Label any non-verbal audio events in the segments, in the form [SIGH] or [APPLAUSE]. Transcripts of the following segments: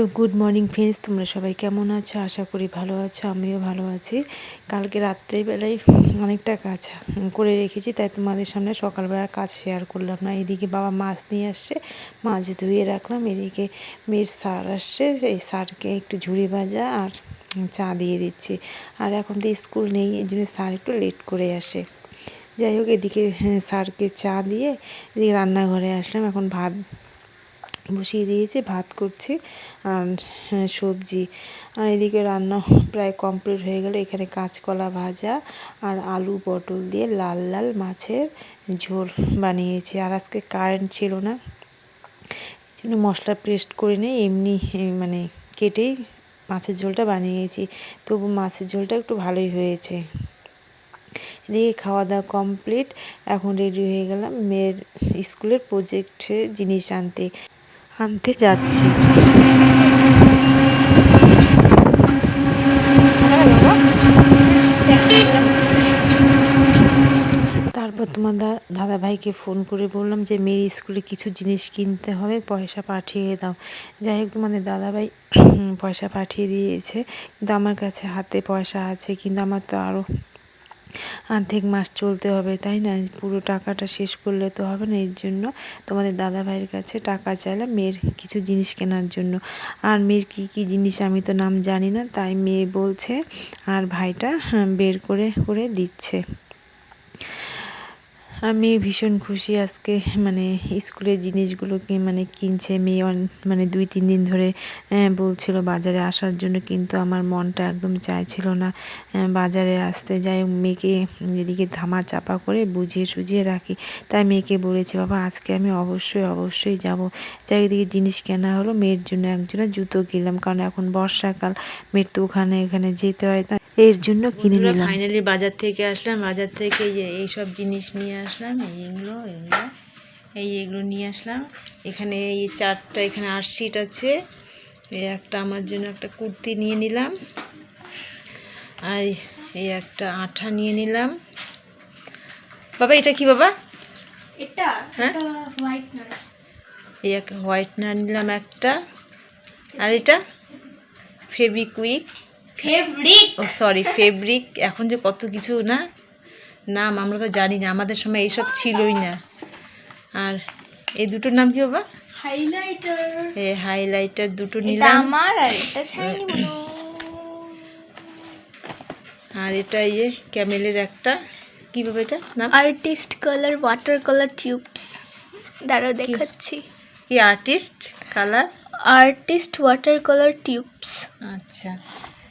তো good morning friends তোমরা সবাই কেমন আছো? আশা করি ভালো আছো আমিও ভালো আছি। কালকে রাত্রেবেলায় অনেকটা কাজ করে রেখেছি তাই তোমাদের সামনে সকালবেলা কাজ শেয়ার করলাম না। এদিকে বাবা মাছ নিয়ে আসছে মাছ ধুয়ে রাখলাম। এদিকে মেয়ের সার আসছে এই সারকে একটু ঝুড়ি ভাজা আর চা দিয়ে দিচ্ছি। আর এখন তো স্কুল নেই এই জন্য স্যার একটু লেট করে আসে। যাই হোক এদিকে হ্যাঁ, স্যারকে চা দিয়ে এদিকে রান্নাঘরে আসলাম। এখন ভাত বসিয়ে দিয়েছি ভাত করছি আর হ্যাঁ, সবজি। আর এদিকে রান্না প্রায় কমপ্লিট হয়ে গেল। এখানে কাঁচকলা ভাজা আর আলু পটল দিয়ে লাল লাল মাছের ঝোল বানিয়েছি। আর আজকে কারেন্ট ছিল না এই জন্য মশলা পেস্ট করে নিয়ে এমনি মানে কেটেই মাছের ঝোলটা বানিয়েছি। তবু মাছের ঝোলটা একটু ভালোই হয়েছে। এদিকে খাওয়া দাওয়া কমপ্লিট। এখন রেডি হয়ে গেলাম মেয়ের স্কুলের প্রজেক্টে জিনিস আনতে। আনতে যাচ্ছি। তারপর তোমার দাদা ভাইকে ফোন করে বললাম যে, মেয়ের স্কুলে কিছু জিনিস কিনতে হবে, পয়সা পাঠিয়ে দাও। যাই হোক, তোমাদের দাদাভাই পয়সা পাঠিয়ে দিয়েছে। কিন্তু আমার কাছে হাতে পয়সা আছে, কিন্তু আমার তো আরও অর্ধেক মাস চলতে হবে তাই না? পুরো টাকাটা শেষ করলে তো হবে না এর জন্য তোমাদের দাদা ভাইয়ের কাছে টাকা চাইলে মেয়ের কিছু জিনিস কেনার জন্য। আর মেয়ের কি কি জিনিস আমি তো নাম জানি না তাই মেয়ে বলছে আর ভাইটা হ্যাঁ, বের করে করে দিচ্ছে। আমি ভীষণ খুশি আজকে মানে স্কুলের জিনিসগুলোকে মানে কিনছে মেয়ে মানে দুই, তিন দিন ধরে বলছিল বাজারে আসার জন্য কিন্তু আমার মনটা একদম চাইছিল না। বাজারে আসতে যাই, মেয়েকে এদিকে ধামা চাপা করে বুঝিয়ে সুঝিয়ে রাখি। তাই মেয়েকে বলেছি, বাবা, আজকে আমি অবশ্যই অবশ্যই যাব। যাই এদিকে জিনিস কেনা হলো, মেয়ের জন্য একজনের জুতো কিনলাম, কারণ এখন বর্ষাকাল। মেয়ের তো ওখানে এখানে যেতে হয় তাই এর জন্য কিনে নিলাম। ফাইনালি বাজার থেকে আসলাম। বাজার থেকে এই সব জিনিস নিয়ে আসলাম এইগুলো এগুলো এই এগুলো নিয়ে আসলাম। এখানে এই চারটা এখানে আটশিট আছে। এই একটা আমার জন্য একটা কুর্তি নিয়ে নিলাম। আর এই একটা আঠা নিয়ে নিলাম। বাবা এটা কি বাবা? এটা হ্যাঁ? হোয়াইটনার এই এক হোয়াইটনার নিলাম একটা। আর এটা? ফেবিকুইক ফেব্রিক ও সরি ফেব্রিক এখন যে কত কিছু না? নাম আমরা তো জানি না আমাদের সময় এইসব ছিলই না। আর এই দুটোর নাম কি বাবা? হাইলাইটার এই হাইলাইটার দুটো নিলাম। আমার আর এটা শাইনি আর এটা ইয়ে ক্যামেলের একটা। কি বাবা এটা? নাম? Artist colour water colour tubes দাঁড়াও দেখাচ্ছি। কি artist colour artist water colour tubes আচ্ছা।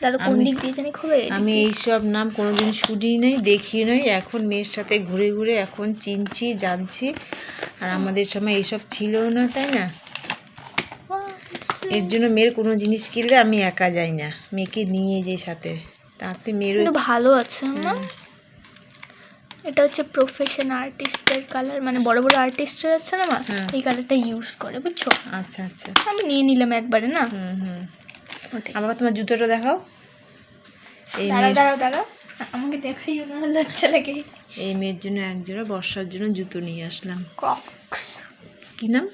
দাঁড়াও কোন আমি- দিক দিয়ে জানি খোলে? আমি এইসব নাম কোনোদিন শুনি নাই দেখি নাই। এখন মেয়ের সাথে ঘুরে ঘুরে এখন চিনছি জানছি। আর আমাদের সময় এইসব ছিল না তাই না? এর জন্য মেয়ের কোনো জিনিস কিনলে আমি একা যাই না। মেয়েকে নিয়ে যাই সাথে। তাতে মেয়ের কিন্তু ভালো আছে না? এটা হচ্ছে প্রফেশন আর্টিস্টের কালার মানে বড় বড় আর্টিস্টের আছে না হ্যাঁ। এই কালারটা ইউজ করে বুঝছ? আচ্ছা আচ্ছা। আমি নিয়ে নিলাম একবারে না? হুম হুম। আবার তোমার জুতোটা দেখাও। এই দাঁড়াও দাঁড়াও আমাকে দেখাই না লজ্জা লাগে। এই মেয়ের জন্য একজোড়া বর্ষার জন্য জুতো নিয়ে আসলাম। ক্রক্স কি নাম?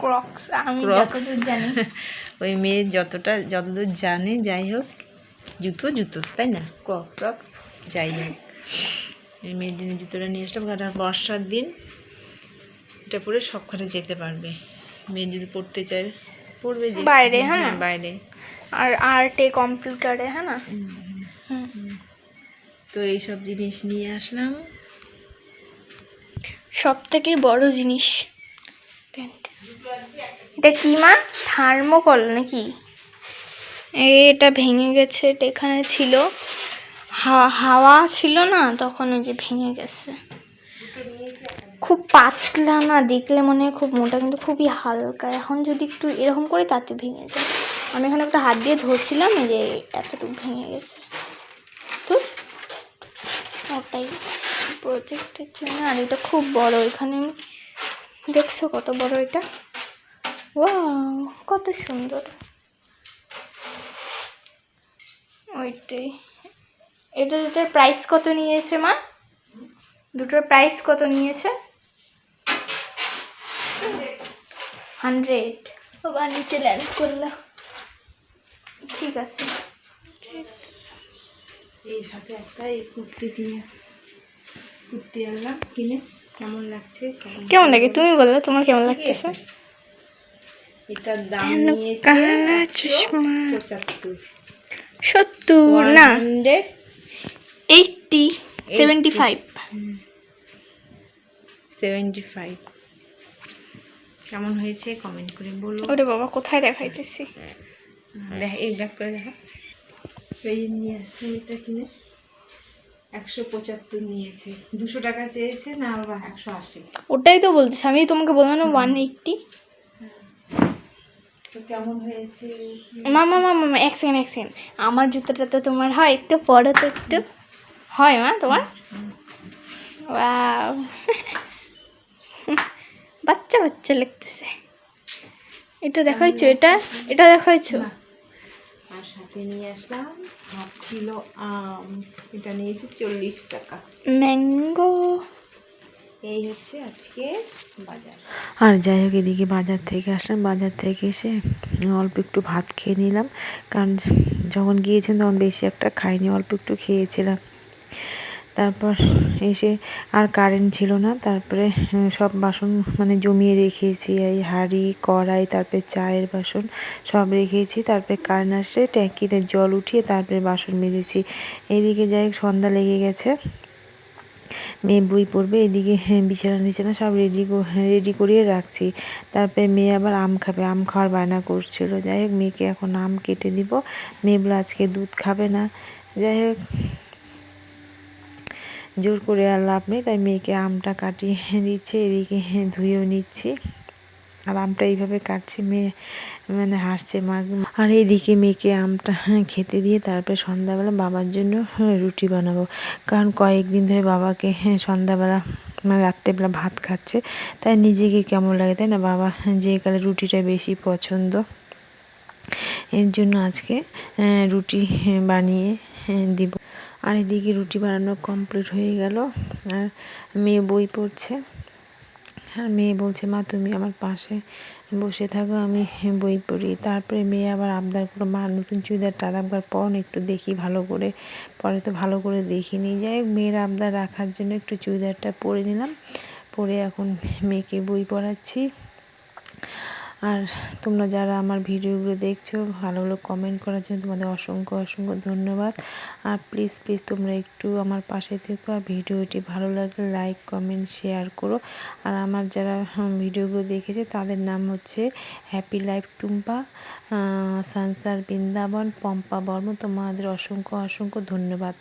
ক্রক্স আমি যতদূর জানি। [LAUGHS] ওই মেয়ে যতটা যতদূর জানে যাই হোক জুতো জুতো তাই না? কক যাই হোক। এই মেয়ের জন্য জুতোটা নিয়ে আসলাম কারণ বর্ষার দিন এটা পরে সবখানে যেতে পারবে। মেয়ে যদি পড়তে চায় পড়বে বাইরে, হ্যাঁ। না? বাইরে। আর আর্টে কম্পিউটারে হ্যাঁ না? তো এইসব জিনিস নিয়ে আসলাম। সব থেকে বড় জিনিস এটা কি মা? থার্মোকল নাকি? এই এটা ভেঙে গেছে এটা এখানে ছিল। হা- হাওয়া ছিল না তখন ওই যে ভেঙে গেছে। খুব পাতলা না, দেখলে মনে হয় খুব মোটা কিন্তু খুবই হালকা। এখন যদি একটু এরকম করে তাতে ভেঙে যায়। আমি এখানে একটা হাত দিয়ে ধরছিলাম যে এতটুকু ভেঙে গেছে। তো ওটাই প্রজেক্টের জন্য। আর এটা খুব বড়, এখানে আমি দেখছ কত বড় এটা? ওয়াও কত সুন্দর। ওইটাই। এটা দুটোর প্রাইস কত নিয়েছে মা? দুটোর প্রাইস কত নিয়েছে? হান্ড্রেড। বাবা নিচে ল্যান্ড করলাম ঠিক আছে। এই সাথে একটা এই কুর্তি দিয়ে কুর্তি আনলাম কিনে। কেমন লাগছে? কেমন লাগে? তুমি বলো তোমার কেমন লাগতেছে? এটার দাম এলো নিয়েছে পঁচাত্তর সত্তর। না hundred eighty seventy five seventy five কেমন হয়েছে? কমেন্ট করে বলো। ওরে বাবা কোথায় দেখাইতেছি? দেখ এই ব্যাক করে দেখা। এই নিয়ে আসলে এটা কিনে। একশো পঁচাত্তর নিয়েছে। দুশো টাকা চেয়েছে না বাবা একশো আশি। ওটাই তো বলতেছি আমি তোমাকে বললাম না ওয়ান এইটটি কেমন হয়েছে? এক সেকেন্ড এক সেকেন্ড আমার জুতোটা তো তোমার হয় একটু পরে তো একটু। হয় মা তোমার? ওয়াও [LAUGHS] বাচ্চা বাচ্চা লাগতেছে। এটা দেখাইছো? এটা? এটা দেখাইছো। আর সাথে নিয়ে আসলাম হাফ কিলো আম এটা নিয়েছে চল্লিশ টাকা। ম্যাঙ্গো। এই হচ্ছে আজকে বাজার। আর যাই হোক এদিকে বাজার থেকে আসলাম। বাজার থেকে এসে অল্প একটু ভাত খেয়ে নিলাম। কারণ যখন গিয়েছেন তখন বেশি একটা খাইনি অল্প একটু খেয়েছিলাম। তারপর এসে আর কারেন্ট ছিল না, তারপরে সব বাসন মানে জমিয়ে রেখেছি, এই হাঁড়ি, কড়াই, তারপরে চায়ের বাসন সব রেখেছি, তারপরে কারেন্ট আসে ট্যাঙ্কিতে জল উঠিয়ে তারপরে বাসন মেজেছি। এইদিকে যাই সন্ধ্যা লেগে গেছে। মেয়ে বই পড়বে, এদিকে হ্যাঁ বিছানা নিছানা সব রেডি রেডি করিয়ে রাখছি। তারপরে মেয়ে আবার আম খাবে, আম খাওয়ার বায়না করছিল। যাই হোক, মেয়েকে এখন আম কেটে দিব। মেয়ে বলে আজকে দুধ খাবে না। যাই হোক জোর করে আর লাভ নেই, তাই মেয়েকে আমটা কাটিয়ে দিচ্ছে, এদিকে ধুয়েও নিচ্ছি। আর আমটা এইভাবে কাটছি, মেয়ে মানে হাসছে মা আর এইদিকে মেয়েকে আমটা খেতে দিয়ে তারপরে সন্ধ্যাবেলা বাবার জন্য রুটি বানাবো। কারণ কয়েকদিন ধরে বাবাকে হ্যাঁ সন্ধ্যাবেলা মানে রাত্রেবেলা ভাত খাচ্ছে, তাই নিজেকে কেমন লাগে তাই না? বাবা যে কালে রুটিটা বেশি পছন্দ, এর জন্য আজকে রুটি বানিয়ে দিব। আর এদিকে রুটি বানানো কমপ্লিট হয়ে গেল। আর মেয়ে বই পড়ছে। আর মেয়ে বলছে মা তুমি আমার পাশে বসে থাকো আমি বই পড়ি। তারপরে মেয়ে আবার আবদার করে মা নতুন চুড়িদারটা আর একবার পর না, একটু দেখি ভালো করে। পরে তো ভালো করে দেখিনি। যাই হোক মেয়ের আবদার রাখার জন্য একটু চুড়িদারটা পরে নিলাম। পরে এখন মেয়েকে বই পড়াচ্ছি। আর তোমরা যারা আমার ভিডিওগুলো দেখছ, ভালো ভালো কমেন্ট করার জন্য তোমাদের অসংখ্য অসংখ্য ধন্যবাদ। আর প্লিজ প্লিজ তোমরা একটু আমার পাশে থেকো আর ভিডিওটি ভালো লাগলে লাইক কমেন্ট শেয়ার করো। আর আমার যারা ভিডিওগুলো দেখেছে, তাদের নাম হচ্ছে হ্যাপি লাইফ টুম্পা সানসার বৃন্দাবন পম্পা বর্ম তোমাদের অসংখ্য অসংখ্য ধন্যবাদ।